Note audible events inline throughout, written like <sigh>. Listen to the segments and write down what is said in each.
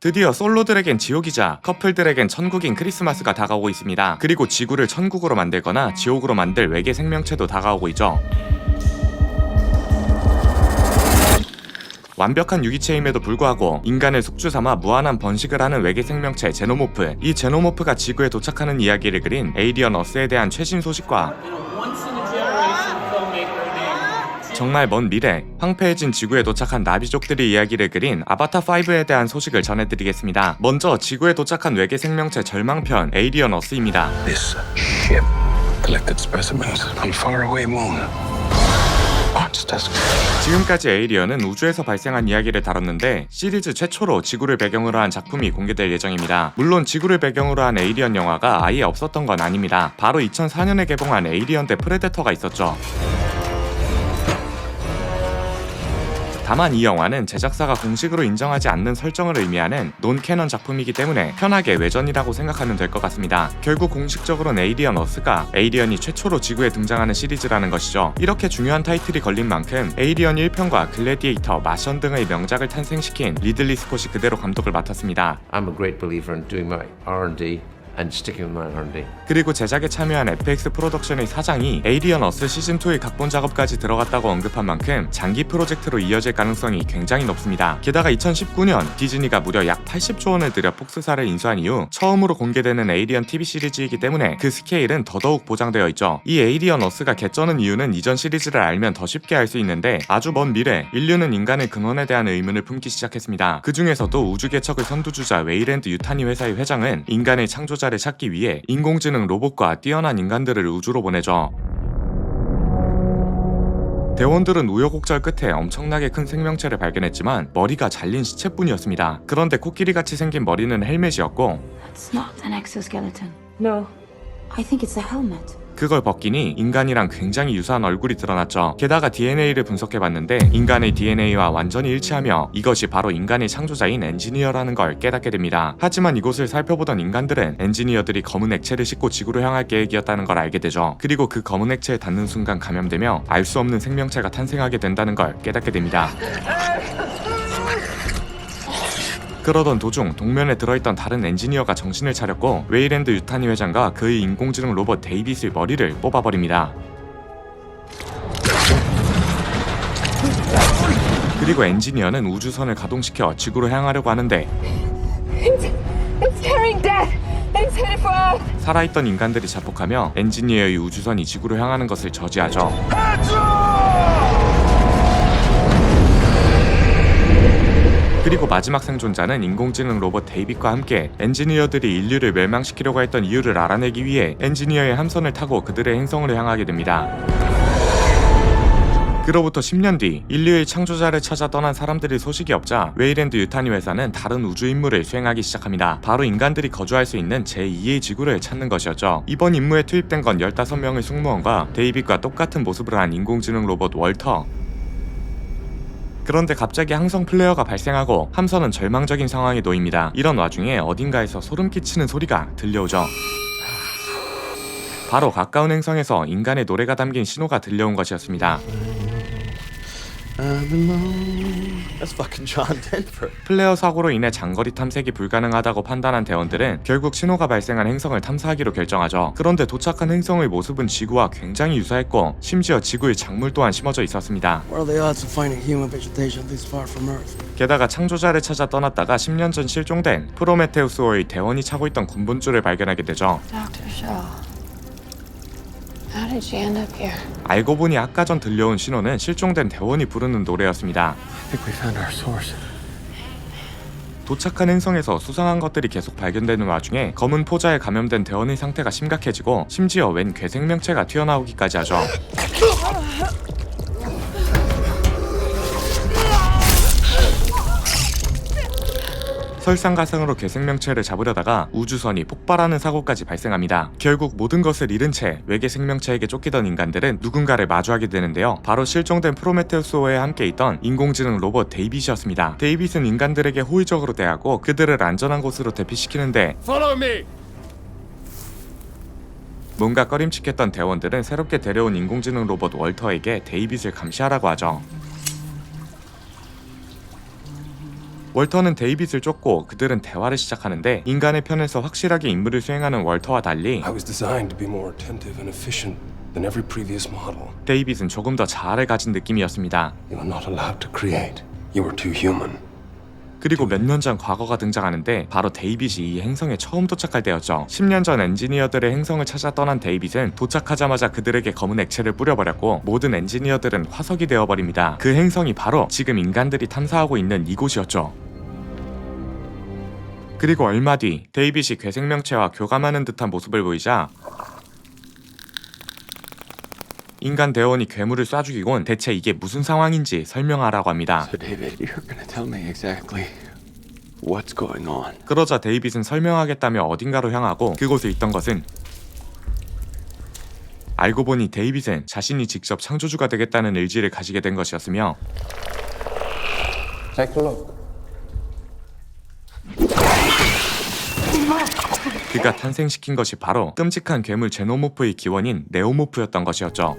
드디어 솔로들에겐 지옥이자 커플들에겐 천국인 크리스마스가 다가오고 있습니다. 그리고 지구를 천국으로 만들거나 지옥으로 만들 외계 생명체도 다가오고 있죠. 완벽한 유기체임에도 불구하고 인간을 숙주 삼아 무한한 번식을 하는 외계 생명체 제노모프. 이 제노모프가 지구에 도착하는 이야기를 그린 에이리언 어스에 대한 최신 소식과 정말 먼 미래 황폐해진 지구에 도착한 나비족들의 이야기를 그린 아바타 5에 대한 소식을 전해드리겠습니다. 먼저 지구에 도착한 외계 생명체 절망편 에이리언 어스입니다. This ship collected specimens on faraway moon. Monsters. 지금까지 에이리언은 우주에서 발생한 이야기를 다뤘는데 시리즈 최초로 지구를 배경으로 한 작품이 공개될 예정입니다. 물론 지구를 배경으로 한 에이리언 영화가 아예 없었던 건 아닙니다. 바로 2004년에 개봉한 에이리언 대 프레데터가 있었죠. 다만 이 영화는 제작사가 공식으로 인정하지 않는 설정을 의미하는 논 캐넌 작품이기 때문에 편하게 외전이라고 생각하면 될 것 같습니다. 결국 공식적으로는 에이리언 어스가 에이리언이 최초로 지구에 등장하는 시리즈라는 것이죠. 이렇게 중요한 타이틀이 걸린 만큼 에이리언 1편과 글래디에이터, 마션 등의 명작을 탄생시킨 리들리 스콧이 그대로 감독을 맡았습니다. I'm a great believer in doing my R&D and sticking with my R&D. 그리고 제작에 참여한 FX 프로덕션의 사장이 에이리언 어스 시즌2의 각본 작업까지 들어갔다고 언급한 만큼 장기 프로젝트로 이어질 가능성이 굉장히 높습니다. 게다가 2019년 디즈니가 무려 약 80조 원을 들여 폭스사를 인수한 이후 처음으로 공개되는 에이리언 TV 시리즈이기 때문에 그 스케일은 더더욱 보장되어 있죠. 이 에이리언 어스가 개쩌는 이유는 이전 시리즈를 알면 더 쉽게 알 수 있는데 아주 먼 미래 인류는 인간의 근원에 대한 의문을 품기 시작했습니다. 그 중에서도 우주 개척의 선두주자 웨이랜드 유타니 회사의 회장은 인간의 창조자 를 찾기 위해 인공지능 로봇과 뛰어난 인간들을 우주로 보내죠. 대원들은 우여곡절 끝에 엄청나게 큰 생명체를 발견했지만 머리가 잘린 시체뿐이었습니다. 그런데 코끼리 같이 생긴 머리는 헬멧이었고 It's not an exoskeleton. No. I think it's a helmet. 그걸 벗기니 인간이랑 굉장히 유사한 얼굴이 드러났죠. 게다가 DNA를 분석해봤는데 인간의 DNA와 완전히 일치하며 이것이 바로 인간의 창조자인 엔지니어라는 걸 깨닫게 됩니다. 하지만 이곳을 살펴보던 인간들은 엔지니어들이 검은 액체를 싣고 지구로 향할 계획이었다는 걸 알게 되죠. 그리고 그 검은 액체에 닿는 순간 감염되며 알 수 없는 생명체가 탄생하게 된다는 걸 깨닫게 됩니다. 그러던 도중 동면에 들어있던 다른 엔지니어가 정신을 차렸고 웨이랜드 유타니 회장과 그의 인공지능 로봇 데이빗의 머리를 뽑아버립니다. 그리고 엔지니어는 우주선을 가동시켜 지구로 향하려고 하는데! 살아있던 인간들이 자폭하며 엔지니어의 우주선이 지구로 향하는 것을 저지하죠. 그리고 마지막 생존자는 인공지능 로봇 데이빗과 함께 엔지니어들이 인류를 멸망시키려고 했던 이유를 알아내기 위해 엔지니어의 함선을 타고 그들의 행성으로 향하게 됩니다. 그로부터 10년 뒤 인류의 창조자를 찾아 떠난 사람들이 소식이 없자 웨이랜드 유타니 회사는 다른 우주 임무를 수행하기 시작합니다. 바로 인간들이 거주할 수 있는 제2의 지구를 찾는 것이었죠. 이번 임무에 투입된 건 15명의 승무원과 데이빗과 똑같은 모습을 한 인공지능 로봇 월터 그런데 갑자기 항성 플레어가 발생하고 함선은 절망적인 상황에 놓입니다. 이런 와중에 어딘가에서 소름 끼치는 소리가 들려오죠. 바로 가까운 행성에서 인간의 노래가 담긴 신호가 들려온 것이었습니다. That's fucking John Denver. 플레어 사고로 인해 장거리 탐색이 불가능하다고 판단한 대원들은 결국 신호가 발생한 행성을 탐사하기로 결정하죠. 그런데 도착한 행성의 모습은 지구와 굉장히 유사했고 심지어 지구의 작물 또한 심어져 있었습니다. What are the odds of finding human vegetation this far from Earth? 게다가 창조자를 찾아 떠났다가 10년 전 실종된 프로메테우스호의 대원이 차고 있던 군분줄을 발견하게 되죠. Dr. Shaw. How did she end up here? 알고 보니 아까 전 들려온 신호는 실종된 대원이 부르는 노래였습니다. I think we found our source. 도착한 행성에서 수상한 것들이 계속 발견되는 와중에 검은 포자에 감염된 대원의 상태가 심각해지고 심지어 웬 괴생명체가 튀어나오기까지 하죠. <laughs> 설상가상으로 괴생명체를 잡으려다가 우주선이 폭발하는 사고까지 발생합니다. 결국 모든 것을 잃은 채 외계 생명체에게 쫓기던 인간들은 누군가를 마주하게 되는데요. 바로 실종된 프로메테우스호에 함께 있던 인공지능 로봇 데이빗이었습니다. 데이빗은 인간들에게 호의적으로 대하고 그들을 안전한 곳으로 대피시키는데 뭔가 꺼림칙했던 대원들은 새롭게 데려온 인공지능 로봇 월터에게 데이빗을 감시하라고 하죠. 월터는 데이빗을 쫓고 그들은 대화를 시작하는데 인간의 편에서 확실하게 임무를 수행하는 월터와 달리 I was designed to be more attentive and efficient than every previous model. 데이빗은 조금 더 자아를 가진 느낌이었습니다. You are not allowed to create. You are too human. 그리고 몇 년 전 과거가 등장하는데 바로 데이빗이 이 행성에 처음 도착할 때였죠. 10년 전 엔지니어들의 행성을 찾아 떠난 데이빗은 도착하자마자 그들에게 검은 액체를 뿌려버렸고 모든 엔지니어들은 화석이 되어버립니다. 그 행성이 바로 지금 인간들이 탐사하고 있는 이곳이었죠. 그리고 얼마 뒤 데이빗이 괴생명체와 교감하는 듯한 모습을 보이자 인간 대원이 괴물을 쏴 죽이곤 대체 이게 무슨 상황인지 설명하라고 합니다. So, David, you're gonna tell me exactly what's going on. 그러자 데이빗은 설명하겠다며 어딘가로 향하고 그곳에 있던 것은 알고 보니 데이빗은 자신이 직접 창조주가 되겠다는 의지를 가지게 된 것이었으며 Take a look. 그가 탄생시킨 것이 바로 끔찍한 괴물 제노모프의 기원인 네오모프였던 것이었죠.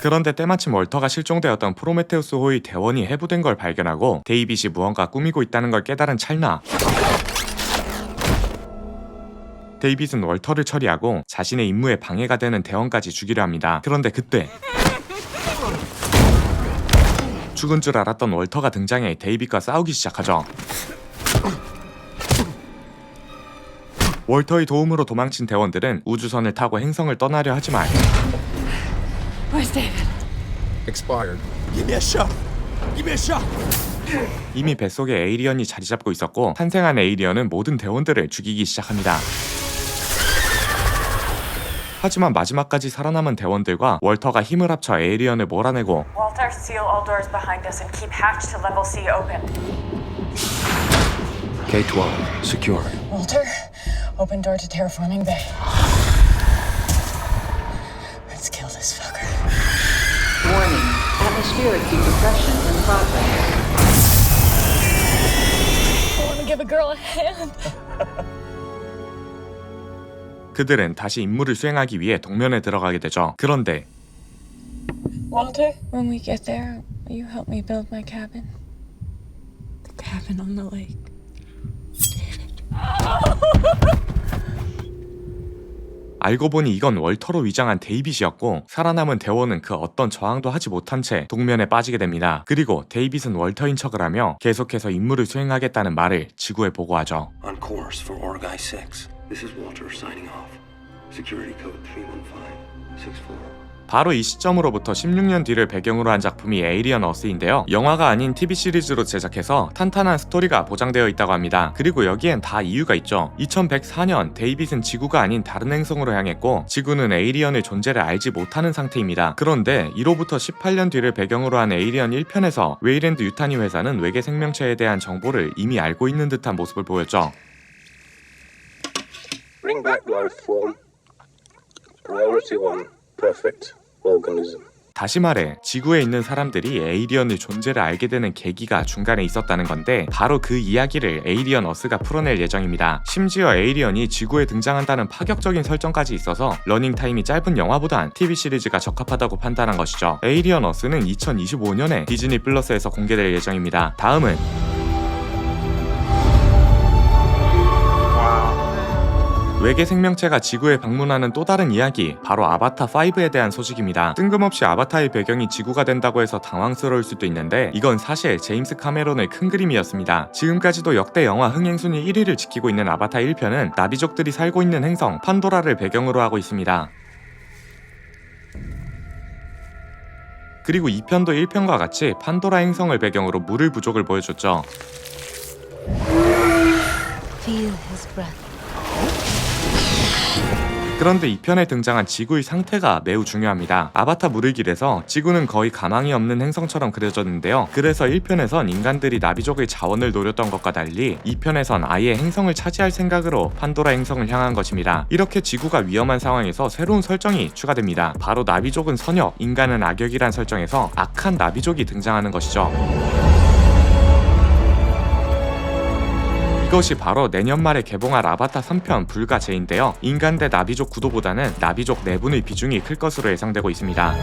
그런데 때마침 월터가 실종되었던 프로메테우스 호의 대원이 해부된 걸 발견하고 데이빗이 무언가 꾸미고 있다는 걸 깨달은 찰나 데이빗은 월터를 처리하고 자신의 임무에 방해가 되는 대원까지 죽이려 합니다. 그런데 그때 죽은 줄 알았던 월터가 등장해 데이빗과 싸우기 시작하죠. 월터의 도움으로 도망친 대원들은 우주선을 타고 행성을 떠나려 하지만 Where's David? Expired. Give me a shot. Give me a shot. 이미 뱃속에 에이리언이 자리 잡고 있었고 탄생한 에이리언은 모든 대원들을 죽이기 시작합니다. 하지만 마지막까지 살아남은 대원들과 월터가 힘을 합쳐 에이리언을 몰아내고 Walter, seal all doors behind us and keep hatch to level C open. K-12. Secure. Walter, open door to terraforming bay. Let's kill this fucker. Warning, atmospheric decompression in progress. I want to give a girl a hand. 그들은 다시 임무를 수행하기 위해 동면에 들어가게 되죠. 그런데 Walter, when we get there, will you help me build my cabin? The cabin on the lake. 알고 보니 이건 월터로 위장한 데이빗이었고 살아남은 대원은 그 어떤 저항도 하지 못한 채 동면에 빠지게 됩니다. 그리고 데이빗은 월터인 척을 하며 계속해서 임무를 수행하겠다는 말을 지구에 보고하죠. On course for Orgai 6. This is Walter signing off. Security code 31564. 바로 이 시점으로부터 16년 뒤를 배경으로 한 작품이 에이리언 어스인데요. 영화가 아닌 TV 시리즈로 제작해서 탄탄한 스토리가 보장되어 있다고 합니다. 그리고 여기엔 다 이유가 있죠. 2104년 데이빗은 지구가 아닌 다른 행성으로 향했고 지구는 에이리언의 존재를 알지 못하는 상태입니다. 그런데 이로부터 18년 뒤를 배경으로 한 에이리언 1편에서 웨이랜드 유타니 회사는 외계 생명체에 대한 정보를 이미 알고 있는 듯한 모습을 보였죠. Bring back life form. Priority 1. 다시 말해 지구에 있는 사람들이 에이리언의 존재를 알게 되는 계기가 중간에 있었다는 건데 바로 그 이야기를 에이리언 어스가 풀어낼 예정입니다. 심지어 에이리언이 지구에 등장한다는 파격적인 설정까지 있어서 러닝 타임이 짧은 영화보단 TV 시리즈가 적합하다고 판단한 것이죠. 에이리언 어스는 2025년에 디즈니 플러스에서 공개될 예정입니다. 다음은 외계 생명체가 지구에 방문하는 또 다른 이야기, 바로 아바타 5에 대한 소식입니다. 뜬금없이 아바타의 배경이 지구가 된다고 해서 당황스러울 수도 있는데 이건 사실 제임스 카메론의 큰 그림이었습니다. 지금까지도 역대 영화 흥행 순위 1위를 지키고 있는 아바타 1편은 나비족들이 살고 있는 행성 판도라를 배경으로 하고 있습니다. 그리고 2편도 1편과 같이 판도라 행성을 배경으로 물을 부족을 보여줬죠. 그런데 이 편에 등장한 지구의 상태가 매우 중요합니다. 아바타 물을길에서 지구는 거의 가망이 없는 행성처럼 그려졌는데요. 그래서 1편에선 인간들이 나비족의 자원을 노렸던 것과 달리 2편에선 아예 행성을 차지할 생각으로 판도라 행성을 향한 것입니다. 이렇게 지구가 위험한 상황에서 새로운 설정이 추가됩니다. 바로 나비족은 선역, 인간은 악역이란 설정에서 악한 나비족이 등장하는 것이죠. 이것이 바로 내년 말에 개봉할 아바타 3편 불가제인데요. 인간 대 나비족 구도보다는 나비족 내분의 비중이 클 것으로 예상되고 있습니다.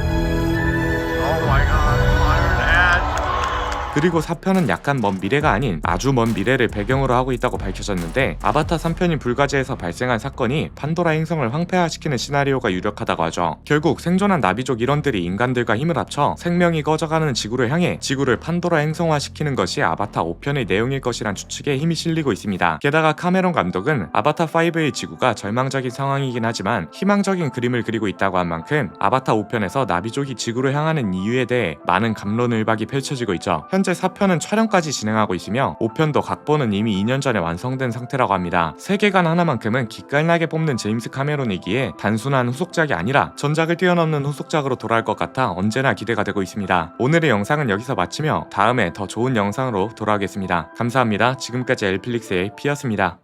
그리고 4편은 약간 먼 미래가 아닌 아주 먼 미래를 배경으로 하고 있다고 밝혀졌는데 아바타 3편인 불가지에서 발생한 사건이 판도라 행성을 황폐화시키는 시나리오가 유력하다고 하죠. 결국 생존한 나비족 일원들이 인간들과 힘을 합쳐 생명이 꺼져가는 지구를 향해 지구를 판도라 행성화시키는 것이 아바타 5편의 내용일 것이란 추측에 힘이 실리고 있습니다. 게다가 카메론 감독은 아바타 5의 지구가 절망적인 상황이긴 하지만 희망적인 그림을 그리고 있다고 한 만큼 아바타 5편에서 나비족이 지구를 향하는 이유에 대해 많은 감론을박이 펼쳐지고 있죠. 현재 4편은 촬영까지 진행하고 있으며 5편도 각본은 이미 2년 전에 완성된 상태라고 합니다. 세계관 하나만큼은 기깔나게 뽑는 제임스 카메론이기에 단순한 후속작이 아니라 전작을 뛰어넘는 후속작으로 돌아올 것 같아 언제나 기대가 되고 있습니다. 오늘의 영상은 여기서 마치며 다음에 더 좋은 영상으로 돌아오겠습니다. 감사합니다. 지금까지 엘플릭스의 피였습니다.